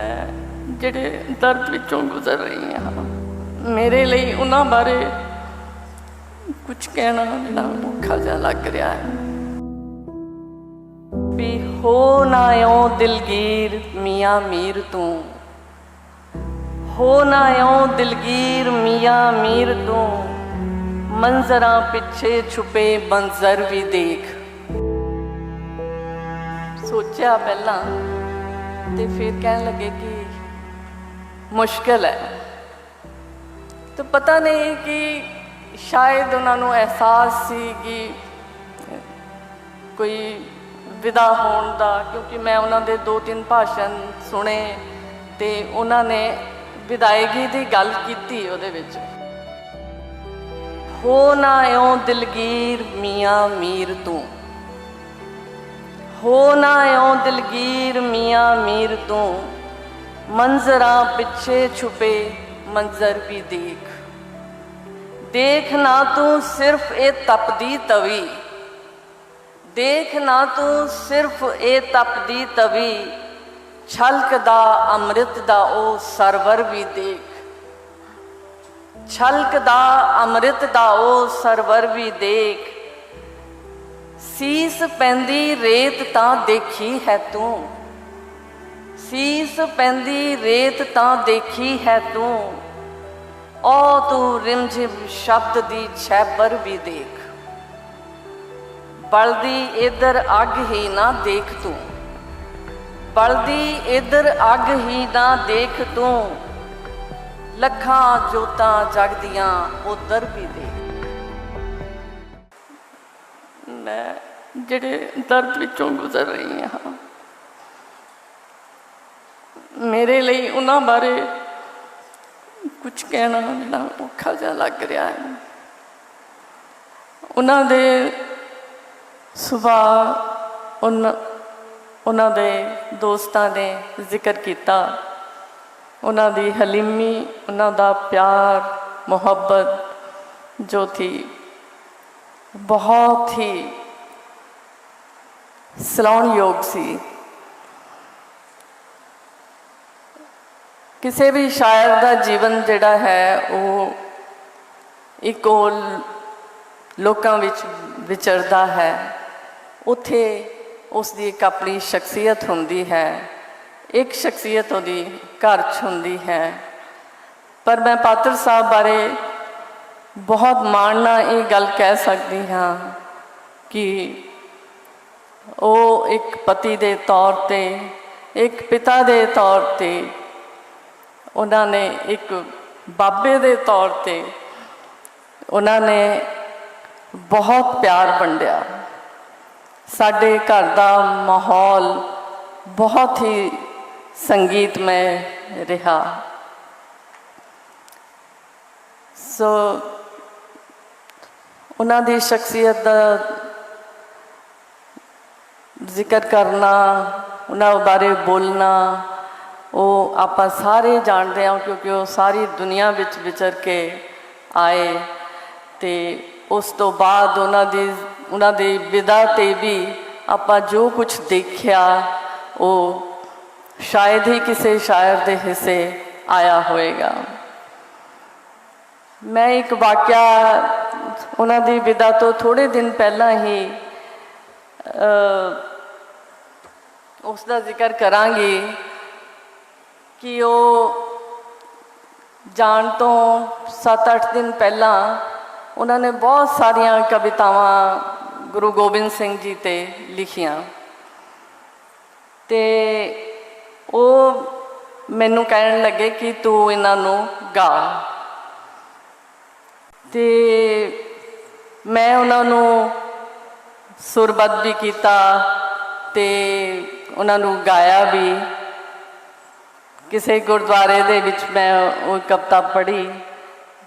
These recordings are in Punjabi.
ਮੈਂ ਜਿਹੜੇ ਦਰਦ ਵਿੱਚੋਂ ਗੁਜ਼ਰ ਰਹੀ ਹਾਂ, ਮੇਰੇ ਲਈ ਉਹਨਾਂ ਬਾਰੇ ਕੁਝ ਕਹਿਣਾ ਜਿਹੜਾ ਔਖਾ ਜਿਹਾ ਲੱਗ ਰਿਹਾ ਹੈ। ਵੀ ਹੋ ਨਾ ਓ ਦਿਲਗੀਰ ਮੀਆਂ ਮੀਰ ਤੂੰ। ਹੋ ਨਾ ਓ ਦਿਲਗੀਰ ਮੀਆਂ ਮੀਰ ਤੂੰ। ਮੰਜ਼ਰਾਂ ਪਿੱਛੇ ਛੁਪੇ ਬੰਜ਼ਰ ਵੀ ਦੇਖ। ਸੋਚਿਆ ਪਹਿਲਾਂ ਤੇ ਫਿਰ ਕਹਿਣ ਲੱਗੇ ਕਿ ਮੁਸ਼ਕਲ ਹੈ। ਤਾਂ ਪਤਾ ਨਹੀਂ ਕਿ ਸ਼ਾਇਦ ਉਹਨਾਂ ਨੂੰ ਅਹਿਸਾਸ ਸੀ ਕਿ ਕੋਈ ਵਿਦਾ ਹੋਣ ਦਾ, ਕਿਉਂਕਿ ਮੈਂ ਉਹਨਾਂ ਦੇ ਦੋ ਤਿੰਨ ਭਾਸ਼ਣ ਸੁਣੇ ਤੇ ਉਹਨਾਂ ਨੇ ਵਿਦਾਇਗੀ ਦੀ ਗੱਲ ਕੀਤੀ ਉਹਦੇ ਵਿੱਚ। ਹੋ ਨਾ ਓ ਦਿਲਗੀਰ ਮੀਆਂ ਮੀਰ ਤੂੰ। ਹੋ ਨਾ ਓ ਦਿਲਗੀਰ ਮੀਆਂ ਮੀਰ ਤੂੰ। ਮੰਜ਼ਰਾਂ ਪਿੱਛੇ ਛੁਪੇ ਮੰਜ਼ਰ ਵੀ ਦੇਖ। ਦੇਖ ਨਾ ਤੂੰ ਸਿਰਫ ਇਹ ਤਪਦੀ ਤਵੀ। ਦੇਖ ਨਾ ਤੂੰ ਸਿਰਫ ਇਹ ਤਪਦੀ ਤਵੀ। ਛਲਕਦਾ ਅੰਮ੍ਰਿਤ ਦਾ ਉਹ ਸਰਵਰ ਵੀ ਦੇਖ। ਛਲਕਦਾ ਅੰਮ੍ਰਿਤ ਦਾ ਉਹ ਸਰਵਰ ਵੀ ਦੇਖ। ਸੀਸ ਪੈਂਦੀ ਰੇਤ ਤਾਂ ਦੇਖੀ ਹੈ ਤੂੰ। ਸੀਸ ਪੈਂਦੀ ਰੇਤ ਤਾਂ ਦੇਖੀ ਹੈ ਤੂੰ। ਓ ਤੂੰ ਰਿਮਝਿਮ ਸ਼ਬਦ ਦੀ ਛੈਬਰ ਵੀ ਦੇਖ। ਬਲਦੀ ਇਧਰ ਅੱਗ ਹੀ ਨਾ ਦੇਖ ਤੂੰ। ਬਲਦੀ ਇਧਰ ਅੱਗ ਹੀ ਨਾ ਦੇਖ ਤੂੰ। ਲੱਖਾਂ ਜੋਤਾਂ ਜਗਦੀਆਂ ਉਧਰ ਵੀ ਦੇਖ। ਮੈਂ ਜਿਹੜੇ ਦਰਦ ਵਿੱਚੋਂ ਗੁਜ਼ਰ ਰਹੀ ਹਾਂ। ਮੇਰੇ ਲਈ ਉਹਨਾਂ ਬਾਰੇ ਕੁਝ ਕਹਿਣਾ ਜਿਹੜਾ ਔਖਾ ਜਿਹਾ ਲੱਗ ਰਿਹਾ ਹੈ। ਉਹਨਾਂ ਦੇ ਸੁਭਾਅ ਉਹਨਾਂ ਉਹਨਾਂ ਦੇ ਦੋਸਤਾਂ ਨੇ ਜ਼ਿਕਰ ਕੀਤਾ। ਉਹਨਾਂ ਦੀ ਹਲੀਮੀ, ਉਹਨਾਂ ਦਾ ਪਿਆਰ, ਮੁਹੱਬਤ ਜੋ ਥੀ ਬਹੁਤ ਹੀ ਸਲਾਹੁਣਯੋਗ ਸੀ। ਕਿਸੇ ਵੀ ਸ਼ਾਇਰ ਦਾ ਜੀਵਨ ਜਿਹੜਾ ਹੈ, ਉਹ ਇੱਕ ਉਹ ਲੋਕਾਂ ਵਿੱਚ ਵਿਚਰਦਾ ਹੈ। ਉਥੇ ਉਸ ਦੀ ਇੱਕ ਆਪਣੀ ਸ਼ਖਸੀਅਤ ਹੁੰਦੀ ਹੈ। ਇੱਕ ਸ਼ਖਸੀਅਤ ਉਹਦੀ ਘਰ 'ਚ ਹੁੰਦੀ ਹੈ। ਪਰ ਮੈਂ ਪਾਤਰ ਸਾਹਿਬ ਬਾਰੇ ਬਹੁਤ ਮਾਣ ਨਾਲ ਇਹ ਗੱਲ ਕਹਿ ਸਕਦੀ ਹਾਂ ਕਿ ਉਹ ਇੱਕ ਪਤੀ ਦੇ ਤੌਰ ਤੇ, ਇੱਕ ਪਿਤਾ ਦੇ ਤੌਰ ਤੇ, ਉਹਨਾਂ ਨੇ ਇੱਕ ਬਾਬੇ ਦੇ ਤੌਰ ਤੇ, ਉਹਨਾਂ ਨੇ ਬਹੁਤ ਪਿਆਰ ਵੰਡਿਆ। ਸਾਡੇ ਘਰ ਦਾ ਮਾਹੌਲ ਬਹੁਤ ਹੀ ਸੰਗੀਤਮय ਰਿਹਾ। ਸੋ, ਉਹਨਾਂ ਦੀ ਸ਼ਖਸੀਅਤ ਦਾ ਜ਼ਿਕਰ ਕਰਨਾ, ਉਹਨਾਂ ਬਾਰੇ ਬੋਲਣਾ, ਉਹ ਆਪਾਂ ਸਾਰੇ ਜਾਣਦੇ ਹਾਂ ਕਿਉਂਕਿ ਉਹ ਸਾਰੀ ਦੁਨੀਆ ਵਿੱਚ ਵਿਚਰ ਕੇ ਆਏ ਤੇ ਉਸ ਤੋਂ ਬਾਅਦ ਉਹਨਾਂ ਦੀ ਉਹਨਾਂ ਦੀ ਵਿਦਾ ਤੇ ਵੀ ਆਪਾਂ ਜੋ ਕੁਝ ਦੇਖਿਆ, ਉਹ ਸ਼ਾਇਦ ਹੀ ਕਿਸੇ ਸ਼ਾਇਰ ਦੇ ਹਿੱਸੇ ਆਇਆ ਹੋਵੇਗਾ। ਮੈਂ ਇੱਕ ਵਾਕਿਆ ਉਹਨਾਂ ਦੀ ਵਿਦਾ ਤੋਂ ਥੋੜੇ ਦਿਨ ਪਹਿਲਾਂ ਹੀ ਉਸ ਦਾ ਜ਼ਿਕਰ ਕਰਾਂਗੀ ਕਿ ਉਹ ਜਾਣ ਤੋਂ 7-8 ਦਿਨ ਪਹਿਲਾਂ ਉਹਨਾਂ ਨੇ ਬਹੁਤ ਸਾਰੀਆਂ ਕਵਿਤਾਵਾਂ ਗੁਰੂ ਗੋਬਿੰਦ ਸਿੰਘ ਜੀ ਤੇ ਲਿਖੀਆਂ। ਤੇ ਉਹ ਮੈਨੂੰ ਕਹਿਣ ਲੱਗੇ ਕਿ ਤੂੰ ਇਹਨਾਂ ਨੂੰ ਗਾ। ਤੇ ਮੈਂ ਉਹਨਾਂ ਨੂੰ ਸੁਰਬੱਧ ਵੀ ਕੀਤਾ ਤੇ ਉਹਨਾਂ ਨੂੰ ਗਾਇਆ ਵੀ। ਕਿਸੇ ਗੁਰਦੁਆਰੇ ਦੇ ਵਿੱਚ ਮੈਂ ਉਹ ਕਵਿਤਾ ਪੜ੍ਹੀ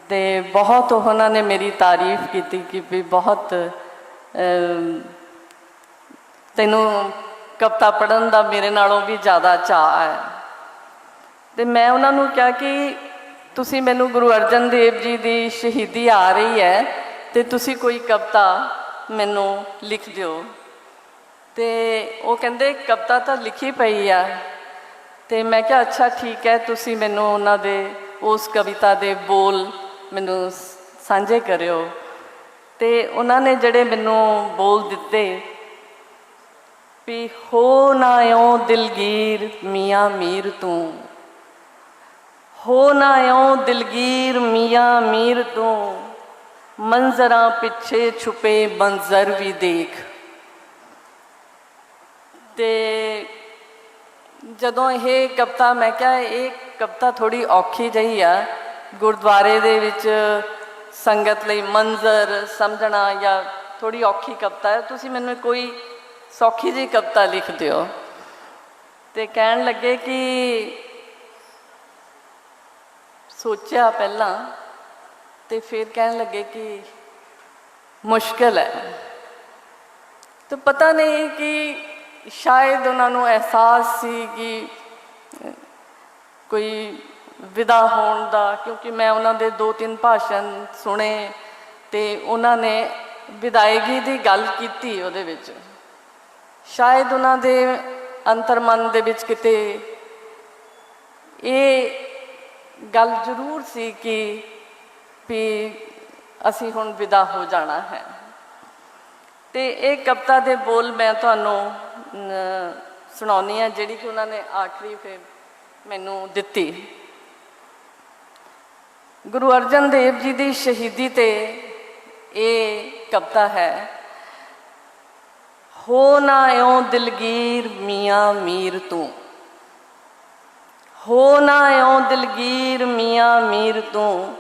ਤੇ ਬਹੁਤ ਉਹਨਾਂ ਨੇ ਮੇਰੀ ਤਾਰੀਫ ਕੀਤੀ ਕਿ ਵੀ ਬਹੁਤ ਤੈਨੂੰ ਕਵਿਤਾ ਪੜ੍ਹਨ ਦਾ ਮੇਰੇ ਨਾਲੋਂ ਵੀ ਜ਼ਿਆਦਾ ਚਾਅ ਹੈ। ਤੇ ਮੈਂ ਉਹਨਾਂ ਨੂੰ ਕਿਹਾ ਕਿ ਤੁਸੀਂ ਮੈਨੂੰ ਗੁਰੂ ਅਰਜਨ ਦੇਵ ਜੀ ਦੀ ਸ਼ਹੀਦੀ ਆ ਰਹੀ ਹੈ ਤੇ ਤੁਸੀਂ ਕੋਈ ਕਵਿਤਾ ਮੈਨੂੰ ਲਿਖ ਦਿਓ। ਤੇ ਉਹ ਕਹਿੰਦੇ ਕਵਿਤਾ ਤਾਂ ਲਿਖੀ ਪਈ ਆ। ਤੇ ਮੈਂ ਕਿਹਾ, ਅੱਛਾ, ਠੀਕ ਹੈ, ਤੁਸੀਂ ਮੈਨੂੰ ਉਹਨਾਂ ਦੇ, ਉਸ ਕਵਿਤਾ ਦੇ ਬੋਲ ਮੈਨੂੰ ਸਾਂਝੇ ਕਰਿਓ। ਤੇ ਉਹਨਾਂ ਨੇ ਜਿਹੜੇ ਮੈਨੂੰ ਬੋਲ ਦਿੱਤੇ, ਵੀ ਹੋ ਨਾ ਓ ਦਿਲਗੀਰ ਮੀਆਂ ਮੀਰ ਤੂੰ। ਹੋ ਨਾ ਓ ਦਿਲਗੀਰ ਮੀਆਂ ਮੀਰ ਤੂੰ। ਮੰਜ਼ਰਾਂ ਪਿੱਛੇ ਛੁਪੇ ਮੰਜ਼ਰ ਵੀ ਦੇਖ। ਤੇ ਜਦੋਂ ਇਹ ਕਵਿਤਾ ਮੈਂ ਕਿਹਾ, ਇਹ ਕਵਿਤਾ ਥੋੜੀ ਔਖੀ ਜਿਹੀ ਆ। ਗੁਰਦੁਆਰੇ ਦੇ ਵਿੱਚ ਸੰਗਤ ਲਈ ਮੰਜ਼ਰ ਸਮਝਣਾ ਜਾਂ ਥੋੜੀ ਔਖੀ ਕਵਿਤਾ ਹੈ। ਤੁਸੀਂ ਮੈਨੂੰ ਕੋਈ ਸੌਖੀ ਜਿਹੀ ਕਵਿਤਾ ਲਿਖ ਦਿਓ। ਤੇ ਕਹਿਣ ਲੱਗੇ ਕਿ ਸੋਚਿਆ ਪਹਿਲਾਂ ਤੇ ਫਿਰ ਕਹਿਣ ਲੱਗੇ ਕਿ ਮੁਸ਼ਕਲ ਹੈ। ਤਾਂ ਪਤਾ ਨਹੀਂ ਕਿ ਸ਼ਾਇਦ ਉਹਨਾਂ ਨੂੰ ਅਹਿਸਾਸ ਸੀ ਕਿ ਕੋਈ ਵਿਦਾ ਹੋਣ ਦਾ, ਕਿਉਂਕਿ ਮੈਂ ਉਹਨਾਂ ਦੇ ਦੋ ਤਿੰਨ ਭਾਸ਼ਣ ਸੁਣੇ ਤੇ ਉਹਨਾਂ ਨੇ ਵਿਦਾਇਗੀ ਦੀ ਗੱਲ ਕੀਤੀ ਉਹਦੇ ਵਿੱਚ। ਸ਼ਾਇਦ ਉਹਨਾਂ ਦੇ ਅੰਤਰਮਨ ਦੇ ਵਿੱਚ ਕਿਤੇ ਇਹ ਗੱਲ ਜ਼ਰੂਰ ਸੀ ਕਿ ਵੀ ਅਸੀਂ ਹੁਣ ਵਿਦਾ ਹੋ ਜਾਣਾ ਹੈ। ਤੇ ਇਹ ਕਵਿਤਾ ਦੇ ਬੋਲ ਮੈਂ ਤੁਹਾਨੂੰ ਸੁਣਾਉਣੀ ਆ ਜਿਹੜੀ ਕਿ ਉਹਨਾਂ ਨੇ ਆਖਰੀ ਫਿਰ ਮੈਨੂੰ ਦਿੱਤੀ। ਗੁਰੂ ਅਰਜਨ ਦੇਵ ਜੀ ਦੀ ਸ਼ਹੀਦੀ ਤੇ ਇਹ ਕਵਿਤਾ ਹੈ, ਹੋ ਨਾ ਓ ਦਿਲਗੀਰ ਮੀਆਂ ਮੀਰ ਤੂੰ। ਹੋ ਨਾ ਓ ਦਿਲਗੀਰ ਮੀਆਂ ਮੀਰ ਤੂੰ।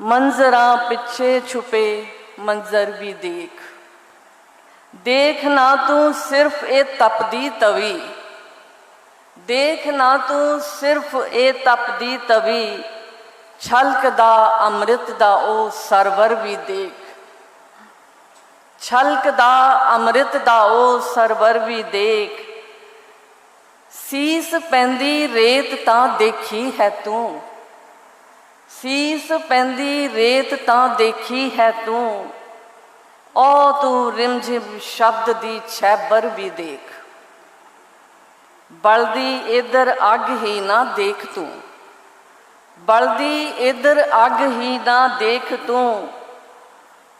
ਮੰਜ਼ਰਾਂ ਪਿੱਛੇ ਛੁਪੇ, ਮੰਜ਼ਰ ਵੀ ਦੇਖ। ਦੇਖ ਨਾ ਤੂੰ ਸਿਰਫ ਇਹ ਤਪਦੀ ਤਵੀ। ਦੇਖ ਨਾ ਤੂੰ ਸਿਰਫ ਇਹ ਤਪਦੀ ਤਵੀ। ਛਲਕਦਾ ਅੰਮ੍ਰਿਤ ਦਾ ਉਹ ਸਰਵਰ ਵੀ ਦੇਖ। ਛਲਕਦਾ ਅੰਮ੍ਰਿਤ ਦਾ ਉਹ ਸਰਵਰ ਵੀ ਦੇਖ। ਸੀਸ ਪੈਂਦੀ ਰੇਤ ਤਾਂ ਦੇਖੀ ਹੈ ਤੂੰ। ਸੀਸ ਪੈਂਦੀ ਰੇਤ ਤਾਂ ਦੇਖੀ ਹੈ ਤੂੰ। ਓ ਤੂੰ ਰਿਮਝਿਮ ਸ਼ਬਦ ਦੀ ਛੈਬਰ ਵੀ ਦੇਖ। ਬਲਦੀ ਇਧਰ ਅੱਗ ਹੀ ਨਾ ਦੇਖ ਤੂੰ। ਬਲਦੀ ਇਧਰ ਅੱਗ ਹੀ ਨਾ ਦੇਖ ਤੂੰ।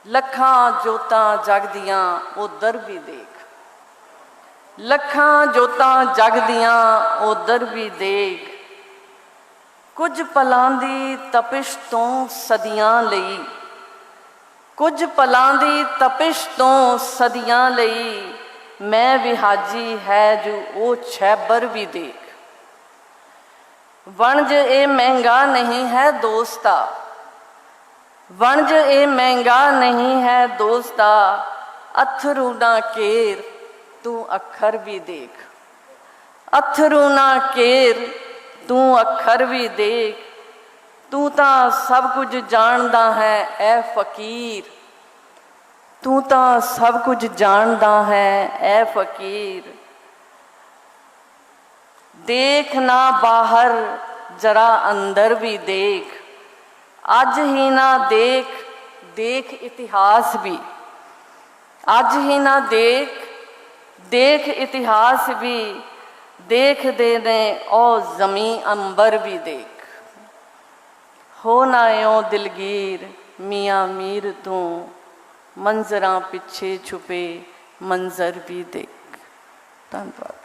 ਲੱਖਾਂ ਜੋਤਾਂ ਜਗਦੀਆਂ ਉਧਰ ਵੀ ਦੇਖ। ਲੱਖਾਂ ਜੋਤਾਂ ਜਗਦੀਆਂ ਉਧਰ ਵੀ ਦੇਖ। ਕੁਝ ਪਲਾਂ ਦੀ ਤਪਿਸ਼ ਤੋਂ ਸਦੀਆਂ ਲਈ ਕੁਝ ਪਲਾਂ ਦੀ ਤਪਿਸ਼ ਤੋਂ ਸਦੀਆਂ ਲਈ ਮੈਂ ਵਿਹਾਜੀ ਹੈ ਜੋ ਉਹ ਛੈਬਰ ਵੀ ਦੇਖ। ਵਣਜ ਇਹ ਮਹਿੰਗਾ ਨਹੀਂ ਹੈ ਦੋਸਤਾ, ਵਣਜ ਇਹ ਮਹਿੰਗਾ ਨਹੀਂ ਹੈ ਦੋਸਤਾ, ਅਥਰੂ ਨਾ ਕੇਰ ਤੂੰ ਅੱਖਰ ਵੀ ਦੇਖ। ਅਥਰੂ ਨਾ ਕੇਰ ਤੂੰ ਅੱਖਰ ਵੀ ਦੇਖ। ਤੂੰ ਤਾਂ ਸਭ ਕੁਝ ਜਾਣਦਾ ਹੈ, ਐ ਫਕੀਰ। ਤੂੰ ਤਾਂ ਸਭ ਕੁਝ ਜਾਣਦਾ ਹੈ, ਐ ਫਕੀਰ। ਦੇਖ ਨਾ ਬਾਹਰ, ਜਰਾ ਅੰਦਰ ਵੀ ਦੇਖ। ਅੱਜ ਹੀ ਨਾ ਦੇਖ ਦੇਖ ਇਤਿਹਾਸ ਵੀ। ਅੱਜ ਹੀ ਨਾ ਦੇਖ ਦੇਖ ਇਤਿਹਾਸ ਵੀ। ਦੇਖਦੇ ਨੇ ਉਹ ਜ਼ਮੀ ਅੰਬਰ ਵੀ ਦੇਖ। ਹੋ ਨਾ ਓ ਦਿਲਗੀਰ ਮੀਆਂ ਮੀਰ ਤੋਂ ਮੰਜ਼ਰਾਂ ਪਿੱਛੇ ਛੁਪੇ ਮੰਜ਼ਰ ਵੀ ਦੇਖ। ਧੰਨਵਾਦ।